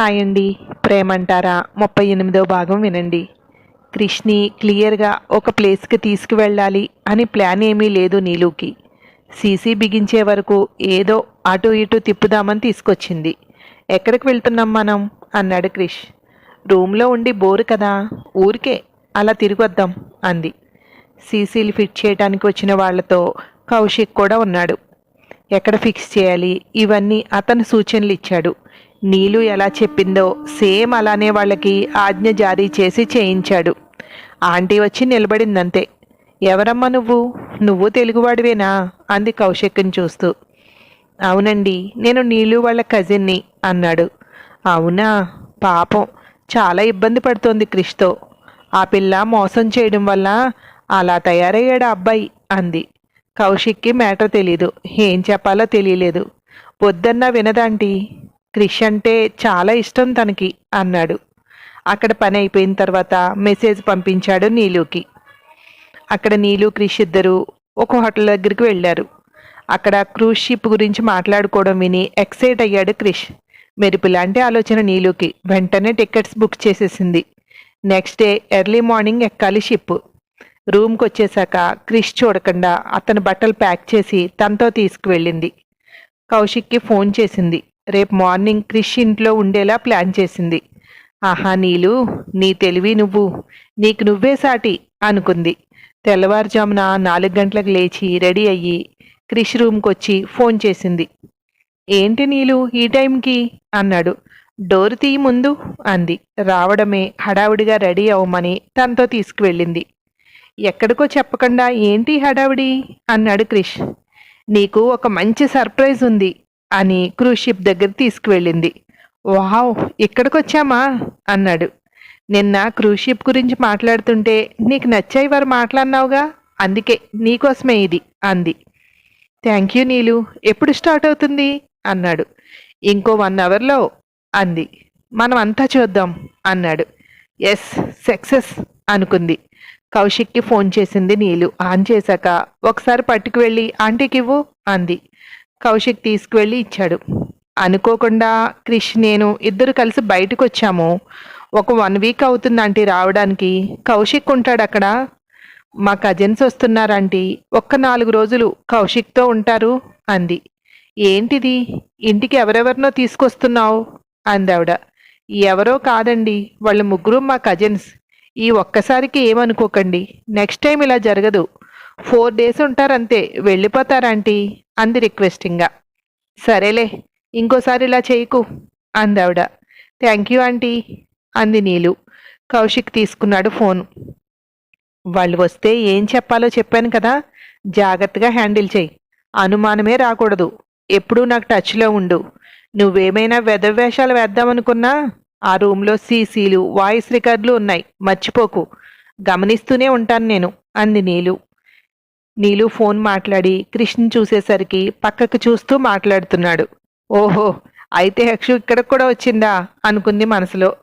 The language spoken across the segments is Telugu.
హాయ్ అండి ప్రేమంటారా? ముప్పై ఎనిమిదో భాగం వినండి. క్రిష్ని క్లియర్గా ఒక ప్లేస్కి తీసుకువెళ్ళాలి అని ప్లాన్ ఏమీ లేదు నీలుకి. సీసీ బిగించే వరకు ఏదో అటు ఇటు తిప్పుదామని తీసుకొచ్చింది. ఎక్కడికి వెళ్తున్నాం మనం? అన్నాడు క్రిష్. రూమ్లో ఉండి బోరు కదా? ఊరికే అలా తిరిగొద్దాం అంది. సీసీలు ఫిట్ చేయడానికి వచ్చిన వాళ్ళతో కౌశిక్ కూడా ఉన్నాడు. ఎక్కడ ఫిక్స్ చేయాలి? ఇవన్నీ అతను సూచనలు ఇచ్చాడు. నీలు ఎలా చెప్పిందో సేమ్ అలానే వాళ్ళకి ఆజ్ఞ జారీ చేసి చేయించాడు. ఆంటీ వచ్చి నిలబడిందంతే. ఎవరమ్మా నువ్వు? నువ్వు తెలుగువాడివేనా? అంది కౌశిక్ని చూస్తూ. అవునండి నేను నీళ్ళు వాళ్ళ కజిన్ని అన్నాడు. అవునా? పాపం చాలా ఇబ్బంది పడుతోంది క్రిష్తో. ఆ పిల్ల మోసం చేయడం వల్ల అలా తయారయ్యాడు అబ్బాయి అంది. కౌశిక్కి మ్యాటర్ తెలీదు. ఏం చెప్పాలో తెలియలేదు. వద్దన్నా వినదాంటీ క్రిష్ అంటే చాలా ఇష్టం తనకి అన్నాడు. అక్కడ పని అయిపోయిన తర్వాత మెసేజ్ పంపించాడు నీలుకి. అక్కడ నీలు క్రిష్ ఇద్దరు ఒక హోటల్ దగ్గరికి వెళ్ళారు. అక్కడ క్రూజ్ షిప్ గురించి మాట్లాడుకోవడం విని ఎక్సైట్ అయ్యాడు క్రిష్. మెరుపు లాంటి ఆలోచన నీలుకి. వెంటనే టికెట్స్ బుక్ చేసేసింది. నెక్స్ట్ డే ఎర్లీ మార్నింగ్ ఎక్కాలి షిప్. రూమ్కి వచ్చేసాక క్రిష్ చూడకుండా అతని బట్టలు ప్యాక్ చేసి తనతో తీసుకువెళ్ళింది. కౌశిక్కి ఫోన్ చేసింది. రేపు మార్నింగ్ క్రిష్ ఇంట్లో ఉండేలా ప్లాన్ చేసింది. ఆహా నీలు నీ తెలివి నువ్వు నీకు నువ్వే సాటి అనుకుంది. తెల్లవారుజామున నాలుగు గంటలకు లేచి రెడీ అయ్యి క్రిష్ రూమ్కి వచ్చి ఫోన్ చేసింది. ఏంటి నీలు ఈ టైంకి? అన్నాడు. డోర్ తీయి ముందు అంది. రావడమే హడావుడిగా రెడీ అవ్వమని తనతో తీసుకువెళ్ళింది. ఎక్కడికో చెప్పకుండా ఏంటి హడావిడి? అన్నాడు క్రిష్. నీకు ఒక మంచి సర్ప్రైజ్ ఉంది. అని క్రూజ్ షిప్ దగ్గర తీసుకువెళ్ళింది. వావ్ ఇక్కడికొచ్చామా? అన్నాడు. నిన్న క్రూజ్ షిప్ గురించి మాట్లాడుతుంటే నీకు నచ్చాయి వారు మాట్లాడినావుగా? అందుకే నీకోసమే ఇది అంది. థ్యాంక్ యూ నీలు ఎప్పుడు స్టార్ట్ అవుతుంది? అన్నాడు. ఇంకో వన్ అవర్లో అంది. మనం అంతా చూద్దాం అన్నాడు. ఎస్ సక్సెస్ అనుకుంది. కౌశిక్కి ఫోన్ చేసింది నీలు. ఆన్ చేశాక ఒకసారి పట్టుకు వెళ్ళి ఆంటీకి ఇవ్వు అంది. కౌశిక్ తీసుకువెళ్ళి ఇచ్చాడు. అనుకోకుండా క్రిష్ నేను ఇద్దరు కలిసి బయటకు వచ్చాము ఒక వన్ వీక్ అవుతుంది రావడానికి. కౌశిక్ ఉంటాడు అక్కడ. మా కజిన్స్ వస్తున్నారంటీ ఒక్క నాలుగు రోజులు కౌశిక్తో ఉంటారు అంది. ఏంటిది? ఇంటికి ఎవరెవరినో తీసుకొస్తున్నావు? అందావిడ ఎవరో కాదండి వాళ్ళు ముగ్గురు మా కజిన్స్. ఈ ఒక్కసారికి ఏమనుకోకండి. నెక్స్ట్ టైం ఇలా జరగదు. ఫోర్ డేస్ ఉంటారంతే వెళ్ళిపోతారంటీ? అంది రిక్వెస్టింగ్గా. సరేలే ఇంకోసారి ఇలా చేయకు అందావిడ. థ్యాంక్ యూ ఆంటీ అంది నీలు. కౌశిక్ తీసుకున్నాడు ఫోన్. వాళ్ళు వస్తే ఏం చెప్పాలో చెప్పాను కదా జాగ్రత్తగా హ్యాండిల్ చేయి. అనుమానమే రాకూడదు ఎప్పుడూ నాకు టచ్లో ఉండు. నువ్వేమైనా వెధవేషాలు వేద్దామనుకున్నా ఆ రూమ్లో సీసీలు వాయిస్ రికార్డులు ఉన్నాయి మర్చిపోకు. గమనిస్తూనే ఉంటాను నేను అంది నీలు. నీలు ఫోన్ మాట్లాడి కృష్ణ చూసేసరికి పక్కకు చూస్తూ మాట్లాడుతున్నాడు. ఓహో అయితే అక్షు ఇక్కడికి కూడా వచ్చిందా? అనుకుంది మనసులో.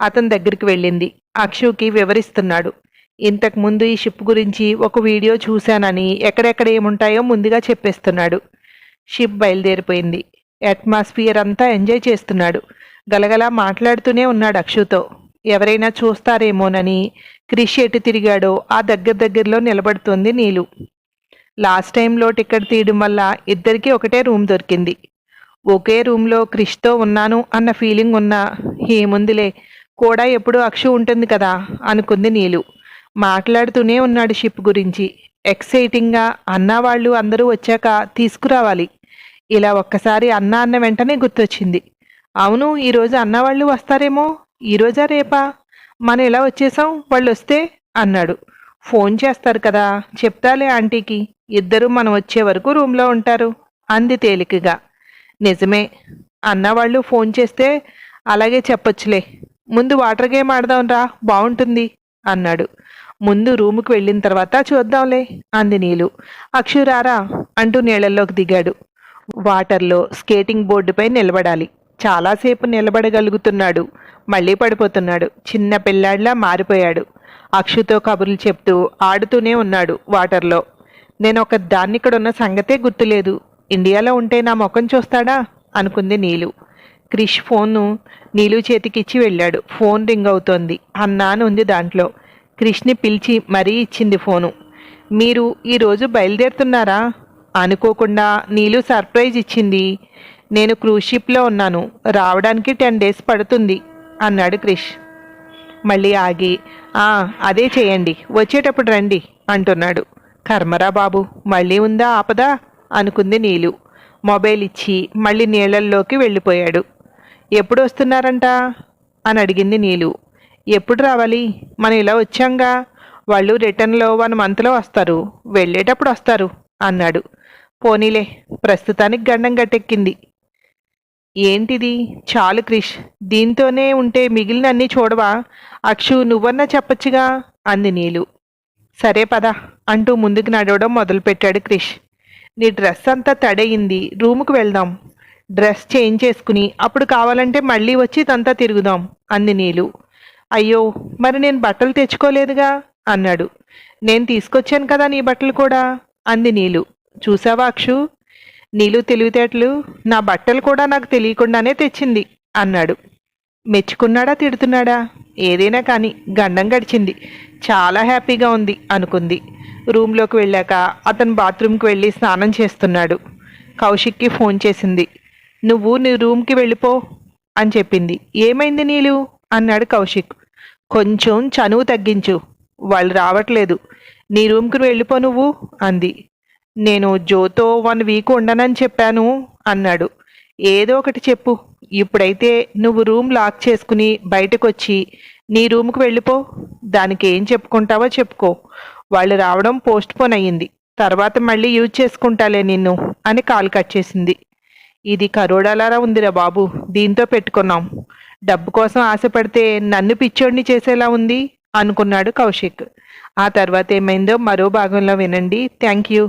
అతని దగ్గరికి వెళ్ళింది. అక్షుకి వివరిస్తున్నాడు. ఇంతకు ముందు ఈ షిప్ గురించి ఒక వీడియో చూశానని ఎక్కడెక్కడ ఏముంటాయో ముందుగా చెప్పేస్తున్నాడు. షిప్ బయలుదేరిపోయింది. అట్మాస్ఫియర్ అంతా ఎంజాయ్ చేస్తున్నాడు. గలగలా మాట్లాడుతూనే ఉన్నాడు అక్షుతో. ఎవరైనా చూస్తారేమోనని క్రిష్ ఎటు తిరిగాడో ఆ దగ్గర దగ్గరలో నిలబడుతోంది నీలు. లాస్ట్ టైంలో టికెట్ తీయడం వల్ల ఇద్దరికీ ఒకటే రూమ్ దొరికింది. ఒకే రూమ్లో క్రిష్తో ఉన్నాను అన్న ఫీలింగ్ ఉన్నా ఏముందిలే కూడా ఎప్పుడు అక్షు ఉంటుంది కదా అనుకుంది నీలు. మాట్లాడుతూనే ఉన్నాడు షిప్ గురించి. ఎక్సైటింగ్గా అన్న వాళ్ళు అందరూ వచ్చాక తీసుకురావాలి. ఇలా ఒక్కసారి అన్న అన్న వెంటనే గుర్తొచ్చింది. అవును ఈరోజు అన్న వాళ్ళు వస్తారేమో? ఈరోజా రేపా? మనం ఇలా వచ్చేసాం? వాళ్ళు వస్తే? అన్నాడు. ఫోన్ చేస్తారు కదా. చెప్తాలే ఆంటీకి. ఇద్దరూ మనం వచ్చే వరకు రూమ్లో ఉంటారు. అంది తేలికగా. నిజమే. అన్నవాళ్ళు ఫోన్ చేస్తే అలాగే చెప్పొచ్చులే. ముందు వాటర్ గేమ్ ఆడదాం రా. బాగుంటుంది అన్నాడు. ముందు రూముకు వెళ్ళిన తర్వాత చూద్దాంలే. అంది నీలు. అక్షురారా అంటూ నీళ్ళల్లోకి దిగాడు. వాటర్లో స్కేటింగ్ బోర్డుపై నిలబడాలి. చాలాసేపు నిలబడగలుగుతున్నాడు. మళ్ళీ పడిపోతున్నాడు. చిన్న పిల్లాడిలా మారిపోయాడు. అక్షుతో కబుర్లు చెప్తూ ఆడుతూనే ఉన్నాడు వాటర్లో. నేను ఒక దాన్ని ఇక్కడ ఉన్న సంగతే గుర్తులేదు. ఇండియాలో ఉంటే నా ముఖం చూస్తాడా? అనుకుంది నీలు. క్రిష్ ఫోన్ను నీలు చేతికిచ్చి వెళ్ళాడు. ఫోన్ రింగ్ అవుతోంది. అన్నాను ఉంది దాంట్లో. క్రిష్ని పిలిచి మరీ ఇచ్చింది ఫోను. మీరు ఈరోజు బయలుదేరుతున్నారా? అనుకోకుండా నీలు సర్ప్రైజ్ ఇచ్చింది. నేను క్రూజ్ షిప్లో ఉన్నాను. రావడానికి టెన్ డేస్ పడుతుంది అన్నాడు క్రిష్. మళ్ళీ ఆగి "ఆ, అదే చేయండి వచ్చేటప్పుడు రండి అంటున్నాడు. కర్మరా బాబు మళ్ళీ ఉందా ఆపదా? అనుకుంది నీలు. మొబైల్ ఇచ్చి మళ్ళీ నీళ్ళల్లోకి వెళ్ళిపోయాడు. ఎప్పుడు వస్తున్నారంట? అని అడిగింది నీలు. ఎప్పుడు రావాలి? మనం ఇలా వచ్చాంగా? వాళ్ళు రిటర్న్లో వన్ మంత్లో వస్తారు వెళ్ళేటప్పుడు వస్తారు అన్నాడు. పోనీలే ప్రస్తుతానికి గండం గట్టెక్కింది. ఏంటిది? చాలు క్రిష్ దీంతోనే ఉంటే మిగిలిన అన్నీ చూడవా? అక్షు నువ్వన్నా చెప్పచ్చుగా? అంది నీలు. సరే పద అంటూ ముందుకు నడవడం మొదలుపెట్టాడు క్రిష్. నీ డ్రెస్ అంతా తడయింది రూముకు వెళ్దాం. డ్రెస్ చేంజ్ చేసుకుని అప్పుడు కావాలంటే మళ్ళీ వచ్చి ఇదంతా తిరుగుదాం అంది నీలు. అయ్యో మరి నేను బట్టలు తెచ్చుకోలేదుగా? అన్నాడు. నేను తీసుకొచ్చాను కదా నీ బట్టలు కూడా? అంది నీలు. చూసావా అక్షు? నీలు తెలివితేటలు నా బట్టలు కూడా నాకు తెలియకుండానే తెచ్చింది అన్నాడు. మెచ్చుకున్నాడా తిడుతున్నాడా? ఏదైనా కానీ గండం గడిచింది. చాలా హ్యాపీగా ఉంది అనుకుంది. రూమ్లోకి వెళ్ళాక అతను బాత్రూమ్కి వెళ్ళి స్నానం చేస్తున్నాడు. కౌశిక్కి ఫోన్ చేసింది. నువ్వు నీ రూమ్కి వెళ్ళిపో అని చెప్పింది. ఏమైంది నీలు? అన్నాడు కౌశిక్. కొంచెం చనువు తగ్గించు. వాళ్ళు రావట్లేదు. నీ రూమ్కి వెళ్ళిపో నువ్వు అంది. నేను జోతో వన్ వీక్ ఉండనని చెప్పాను అన్నాడు. ఏదో ఒకటి చెప్పు. ఇప్పుడైతే నువ్వు రూమ్ లాక్ చేసుకుని బయటకొచ్చి నీ రూమ్కి వెళ్ళిపో. దానికి ఏం చెప్పుకుంటావో చెప్పుకో. వాళ్ళు రావడం పోస్ట్ పోన్ అయ్యింది. తర్వాత మళ్ళీ యూజ్ చేసుకుంటాలే నిన్ను అని కాల్ కట్ చేసింది. ఇది కరోడాలారా ఉందిరా బాబు. దీంతో పెట్టుకున్నాం. డబ్బు కోసం ఆశపడితే నన్ను పిచ్చోడిని చేసేలా ఉంది అనుకున్నాడు కౌశిక్. ఆ తర్వాత ఏమైందో మరో భాగంలో వినండి. Thank you.